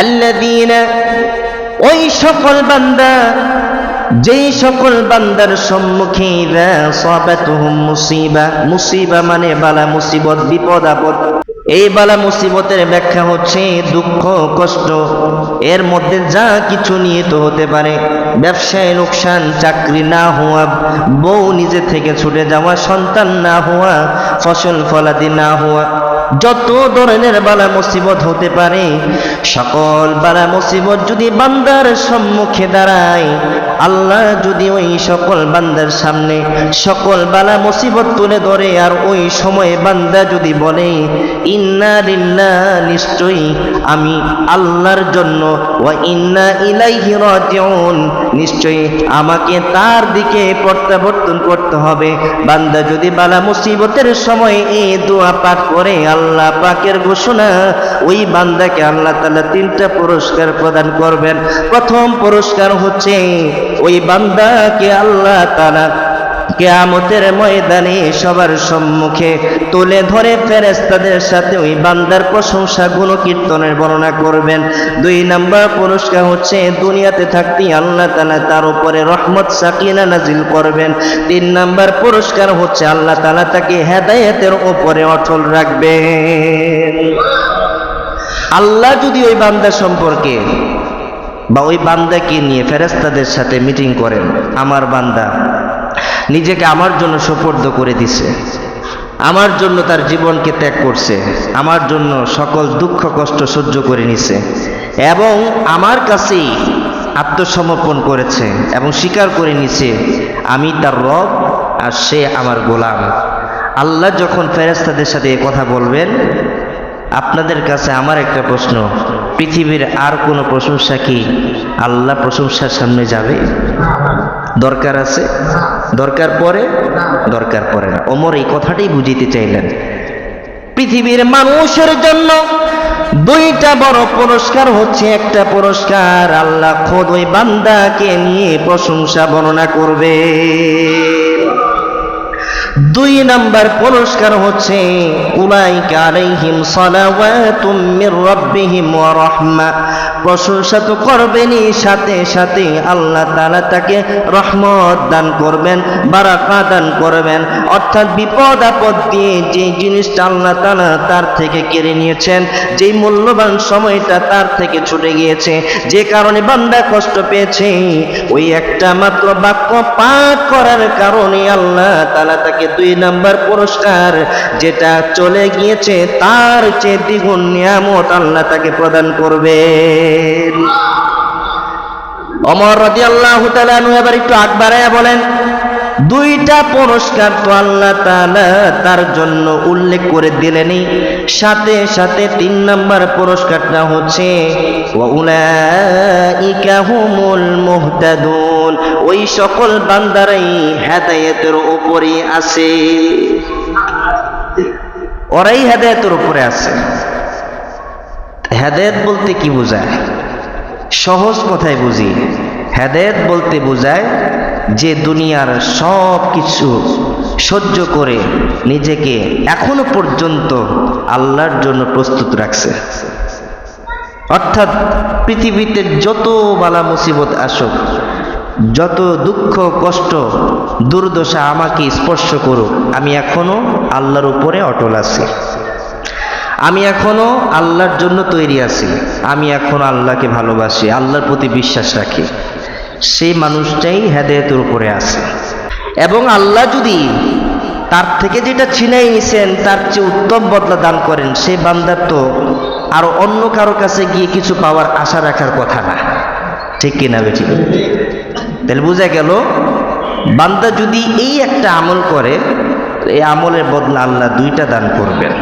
আল্লাযীনা, ওই সকল বান্দা, যেই সকল বান্দার সম্মুখে মুসিবা মুসিবা মানে বালা মুসিবত, বিপদ, আপদ। এই বালা মুসিবতের ব্যাখ্যা হচ্ছে দুঃখ, কষ্ট। এর মধ্যে যা কিছু নিহিত হতে পারে, ব্যবসায় লোকসান, চাকরি না হওয়া, বউ নিজে থেকে ছুটে যাওয়া, সন্তান না হওয়া, ফসল ফলাদি না হওয়া যত ধরনের বালা মুসিবত হতে পারে সকল বালা মুসিবত যদি বান্দার সম্মুখে দাঁড়ায় আল্লাহ যদি ওই সকল বান্দার সামনে সকল বালা মুসিবত তুলে ধরে আর ওই সময়ে বান্দা যদি বলে, ইন্না লিল্লাহ, নিশ্চয়ই আমি আল্লাহর জন্য ও ইন্না ইলাইহি রাজিউন, নিশ্চয়ই আমাকে তার দিকে প্রত্যাবর্তন করতে হবে। বান্দা যদি বালা মুসিবতের সময় এই দোয়া পাঠ করে, আল্লাহ পাকের ঘোষণা, ওই বান্দাকে আল্লাহ তাআলা তিনটা পুরস্কার প্রদান করবেন। প্রথম পুরস্কার হচ্ছে ওই বান্দাকে আল্লাহ তাআলা কেয়ামতের ময়দানে সবার সম্মুখে তুলে ধরে ফেরেস্তাদের সাথে ওই বান্দার প্রশংসা, গুণকীর্তনের বর্ণনা করবেন। দুই নাম্বার পুরস্কার হচ্ছে দুনিয়াতে থাকতেই আল্লাহ তালা তার উপরে রহমত, সাকিনা নাজিল করবেন। তিন নাম্বার পুরস্কার হচ্ছে আল্লাহ তালা তাকে হেদায়েতের ওপরে অটল রাখবেন। আল্লাহ যদি ওই বান্দা সম্পর্কে বা ওই বান্দাকে নিয়ে ফেরেস্তাদের সাথে মিটিং করেন। আমার বান্দা নিজেকে আমার জন্য সোপর্দ করে দিছে। আমার জন্য তার জীবনকে ত্যাগ করছে। আমার জন্য সকল দুঃখ, কষ্ট সহ্য করে নিছে এবং আমার কাছেই আত্মসমর্পণ করেছে এবং স্বীকার করে নিছে, আমি তার রব আর সে আমার গোলাম। আল্লাহ যখন ফেরেস্তাদের সাথে কথা বলবেন, আপনাদের কাছে আমার একটা প্রশ্ন। পৃথিবীর আর কোনো প্রশংসা কি আল্লাহ প্রশংসার সামনে যাবে? দরকার আছে? দরকার পরে? দরকার পড়ে না। ওমর এই কথাটাই বুঝিতে চাইলেন। পৃথিবীর মানুষের জন্য দুইটা বড় পুরস্কার হচ্ছে। একটা পুরস্কার আল্লাহ খোদ ওই বান্দাকে নিয়ে প্রশংসা বর্ণনা করবে। দুই নাম্বার পুরস্কার হচ্ছে, উলাইকা আলাইহিম সালাওয়াতুম মির রাব্বিহিম ওয়া রাহমা। প্রশংসা তো করবেনই, সাথে সাথে আল্লাহ তাআলা তাকে রহমত দান করবেন বারাকা দান করবেন। অর্থাৎ বিপদ আপদ দিয়ে যে জিনিসটা আল্লাহ তাআলা তার থেকে কেড়ে নিয়েছেন, যেই মূল্যবান সময়টা তার থেকে ছুটে গিয়েছে, যে কারণে বান্দা কষ্ট পেয়েছে, ওই একটা মাত্র বাক্য পাঠ করার কারণে আল্লাহ তাআলা তাকে দুই নাম্বার পুরস্কার যেটা চলে গিয়েছে, তার চেয়ে দ্বিগুণ নিয়ামত আল্লাহ তাকে প্রদান করবেন। অমর রাজি আল্লাহ এবার একটু আগ বাড়াইয়া বলেন, দুইটা পুরস্কার তো আল্লাহ তার জন্য উল্লেখ করে দিলেনই। সাথে সাথে তিন নাম্বার পুরস্কারটা হচ্ছে হুমুল মুহতাদুন। ওই সকল বান্দারাই হেদায়েতের উপরে আছে। ওরাই হেদায়েতের উপরে আছে। হেদায়েত বলতে কি বোঝায়? সহজ কথায় বুঝি। হেদায়েত বলতে বোঝায় যে দুনিয়ার সব কিছু সহ্য করে নিজেকে এখনও পর্যন্ত আল্লাহর জন্য প্রস্তুত রাখছে। অর্থাৎ পৃথিবীতে যত বালা মুসিবত আসুক যত দুঃখ, কষ্ট, দুর্দশা আমাকে স্পর্শ করুক, আমি এখনও আল্লাহর উপরে অটল আছি। আমি এখনও আল্লাহর জন্য তৈরি আছি। আমি এখনও আল্লাহকে ভালোবাসি, আল্লাহর প্রতি বিশ্বাস রাখি। সেই মানুষটাই হেদায়তের উপরে আছে। এবং আল্লাহ যদি তার থেকে যেটা ছিনাই নিছেন, তার চেয়ে উত্তম বদলা দান করেন সে বান্দার তো আর অন্য কারও কাছে গিয়ে কিছু পাওয়ার আশা রাখার কথা না। ঠিক কিনা বেঠিক? তাহলে বোঝা গেল, বান্দা যদি এই একটা আমল করে এই আমলের বদলা আল্লাহ দুইটা দান করবেন।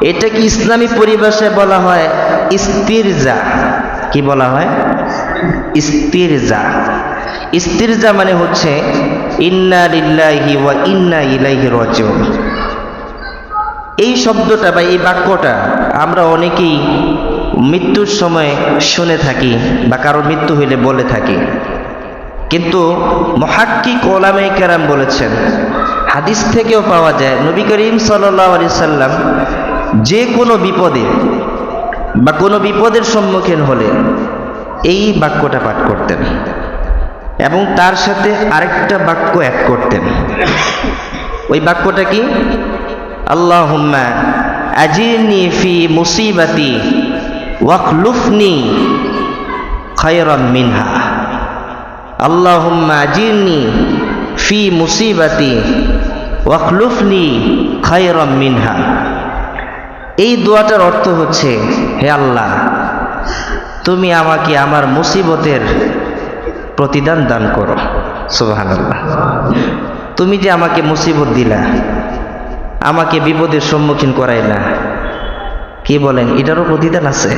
এটা কি ইসলামী পরিভাষায় বলা হয় ইস্তিরজা। কি বলা হয়? ইস্তিরজা। ইস্তিরজা মানে হচ্ছে, ইন্না লিল্লাহি ওয়া ইন্না ইলাইহি রাজিউন। এই শব্দটা বা এই বাক্যটা আমরা অনেকেই মৃত্যুর সময় শুনে থাকি বা কারোর মৃত্যু হইলে বলে থাকি। কিন্তু মহাক্কিক ওলামে কেরাম বলেছেন, হাদিস থেকেও পাওয়া যায়, নবী করিম সাল্লাহ আলি সাল্লাম যে কোনো বিপদে বা কোনো বিপদের সম্মুখীন হলে এই বাক্যটা পাঠ করতেন এবং তার সাথে আরেকটা বাক্য এক করতেন। ওই বাক্যটা কি? আল্লাহুম্মা আজিরনি ফি মুসিবাতি ওয়াকলুফনি খায়রাম মিনহা। আল্লাহুম্মা আজিরনি ফি মুসিবাতি ওয়াখলুফনি খায়রাম মিনহা। এই দোয়াটার অর্থ হচ্ছে, হে আল্লাহ, তুমি আমাকে আমার মুসিবতের প্রতিদান দান করো। সুবাহান আল্লাহ তুমি যে আমাকে মুসিবত দিলা, আমাকে বিপদের সম্মুখীন করাইলা, কি বলেন এটারও প্রতিদান আছে?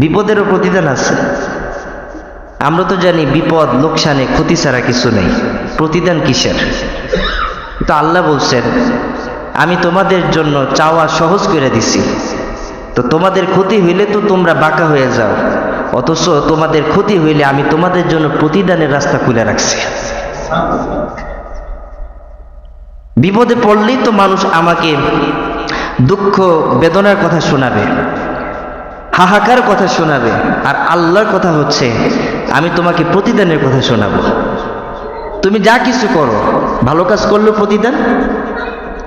বিপদেরও প্রতিদান আছে। আমরা তো জানি বিপদ, লোকসানে, ক্ষতি ছাড়া কিছু নেই। প্রতিদান কিসের? তো আল্লাহ বলছেন, আমি তোমাদের জন্য চাওয়া সহজ করে দিছি। তো তোমাদের ক্ষতি হইলে তো তোমরা বাঁকা হয়ে যাও, অথচ তোমাদের ক্ষতি হইলে আমি তোমাদের জন্য প্রতিদানের রাস্তা খুলে রাখছি। বিপদে পড়লেই তো মানুষ আমাকে দুঃখ, বেদনার কথা শোনাবে, হাহাকার কথা শোনাবে, আর আল্লাহর কথা হচ্ছে আমি তোমাকে প্রতিদানের কথা শোনাবো। তুমি যা কিছু করো, ভালো কাজ করলেও প্রতিদান?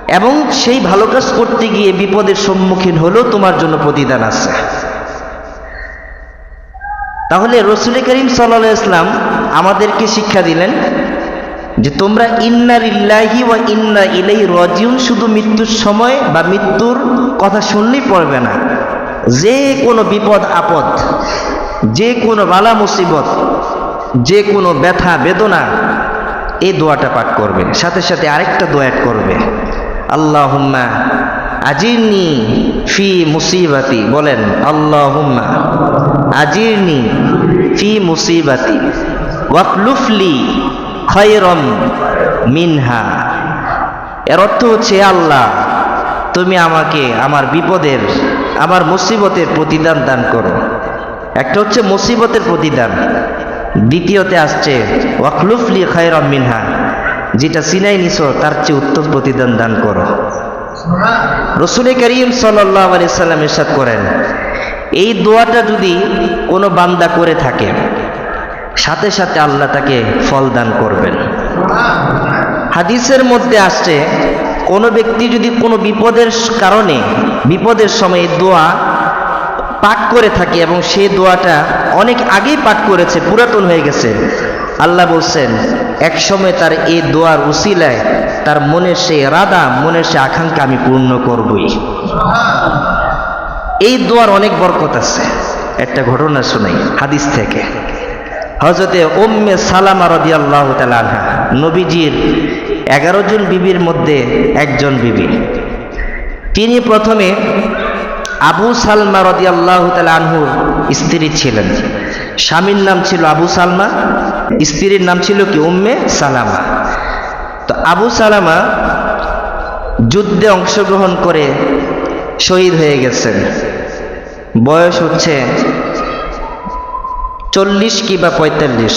এবং সেই ভালো কাজ করতে গিয়ে বিপদের সম্মুখীন হলেও তোমার জন্য প্রতিদান আছে। তাহলে রসুল করিম সাল্লা ইসলাম আমাদেরকে শিক্ষা দিলেন যে তোমরা ইন্নার ইল্লাহি ওয়া ইন্না ইলাই রজিউন, শুধু মৃত্যুর সময় বা মৃত্যুর কথা শুনলেই পড়বে না। যে কোনো বিপদ, আপদ যে কোনো বালা মুসিবত, যে কোনো ব্যথা, বেদনা, এই দোয়াটা পাঠ করবে সাথে সাথে আরেকটা দোয়া অ্যাড করবে। আল্লাহুম্মা আজিরনি ফি মুসিবাতি, বলেন, আল্লাহুম্মা আজিরনি ফি মুসিবাতি ওয়াকলুফলি খয়রম মিনহা। এর অর্থ হচ্ছে আল্লাহ, তুমি আমাকে আমার বিপদের, আমার মুসিবতের প্রতিদান দান করো। একটা হচ্ছে মুসিবতের প্রতিদান, দ্বিতীয়তে আসছে ওয়াকলুফলি খয়রম মিনহা যেটা সিনাই নিছো, তার চেয়ে উত্তম প্রতিদান দান করো। রসুল করিম সাল্লাহ আলি সাল্লাম ইরশাদ করেন, এই দোয়াটা যদি কোনো বান্দা করে থাকে, সাথে সাথে আল্লাহ তাকে ফল দান করবেন। হাদিসের মধ্যে আসছে, কোনো ব্যক্তি যদি কোনো বিপদের কারণে, বিপদের সময় দোয়া পাঠ করে থাকে এবং সেই দোয়াটা অনেক আগেই পাঠ করেছে, পুরাতন হয়ে গেছে। আল্লাহ বলছেন, এক সময় তার এই দোয়ার উসিলায় তার মনের সেই রাধা মনের সে আকাঙ্ক্ষা আমি পূর্ণ করবই। এই দোয়ার অনেক বরকত আছে। একটা ঘটনা শোনাই, হাদিস থেকে। হজরতে ওম্মে সালামা রদি আল্লাহ আনহা, নবীজির এগারো জন বিবির মধ্যে একজন বিবি। তিনি প্রথমে আবু সালমা রদি আল্লাহ আনহুর স্ত্রী ছিলেন। স্বামীর নাম ছিল আবু সালমা, স্ত্রীর নাম ছিল কি? উম্মে সালামা। তো আবু সালামা যুদ্ধে অংশগ্রহণ করে শহীদ হয়ে গেছেন। বয়স হচ্ছে চল্লিশ কি বা পঁয়তাল্লিশ,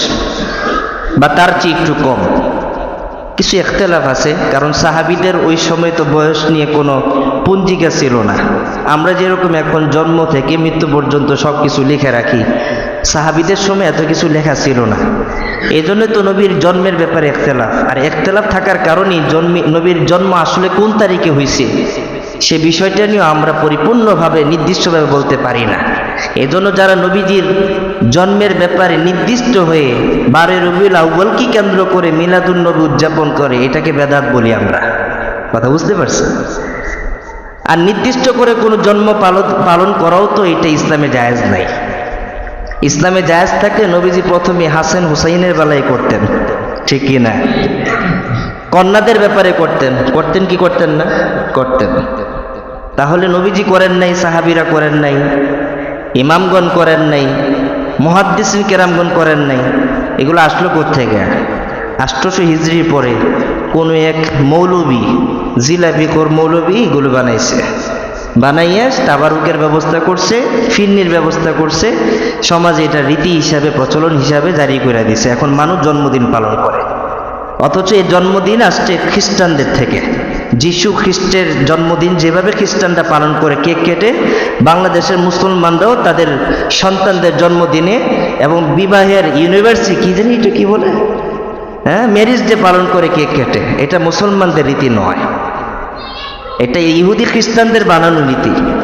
বা তার চেয়ে একটু কম। কিছু এখতেলাফ আছে, কারণ সাহাবিদের ওই সময় তো বয়স নিয়ে কোনো পঞ্জিকা ছিল না। আমরা যেরকম এখন জন্ম থেকে মৃত্যু পর্যন্ত সব কিছু লিখে রাখি, সাহাবিদের সময় এত কিছু লেখা ছিল না। এই জন্য তো নবীর জন্মের ব্যাপারে একতেলাফ। আর একতেলাফ থাকার কারণেই জন্মে, নবীর জন্ম আসলে কোন তারিখে হয়েছে সে বিষয়টা নিয়েও আমরা পরিপূর্ণভাবে নির্দিষ্টভাবে বলতে পারি না। এজন্য যারা নবীজির জন্মের ব্যাপারে নির্দিষ্ট হয়ে বারে রবিউল আউ্বলকে কেন্দ্র করে মিলাদুল নবী উদযাপন করে, এটাকে বেদাত বলি আমরা। কথা বুঝতে পারছেন? আর নির্দিষ্ট করে কোনো জন্ম পালন পালন করাও তো এটা ইসলামে জায়েজ নাই। ইসলামে জায়েজ থাকলে নবীজি প্রথমে হাসান হুসাইনের বেলায় করতেন। ঠিক কি না? কন্যাদের ব্যাপারে করতেন। করতেন কি করতেন না? করতেন। তাহলে নবীজি করেন নাই, সাহাবিরা করেন নাই, ইমামগণ করেন নাই, মহাদ্দিসিন কেরামগণ করেন নাই। এগুলো আসলো কোথেকে আষ্টশো হিজড়ির পরে কোনো এক মৌলবী, জিলাপি কোর মৌলবী এগুলো বানাইছে। বানাইয়া তাবারুকের ব্যবস্থা করছে, ফিরনির ব্যবস্থা করছে, সমাজে এটা রীতি হিসাবে, প্রচলন হিসাবে জারি করে দিছে। এখন মানুষ জন্মদিন পালন করে। অথচ এই জন্মদিন আসছে খ্রিস্টানদের থেকে। যিশু খ্রিস্টের জন্মদিন যেভাবে খ্রিস্টানরা পালন করে কেক কেটে, বাংলাদেশের মুসলমানরাও তাদের সন্তানদের জন্মদিনে এবং বিবাহের ইউনিভার্সিটি, কি জানি এটা কি বলে? হ্যাঁ ম্যারিজ ডে পালন করে কেক কেটে? এটা মুসলমানদের রীতি নয়। এটা ইহুদি খ্রিস্টানদের বানানো নীতি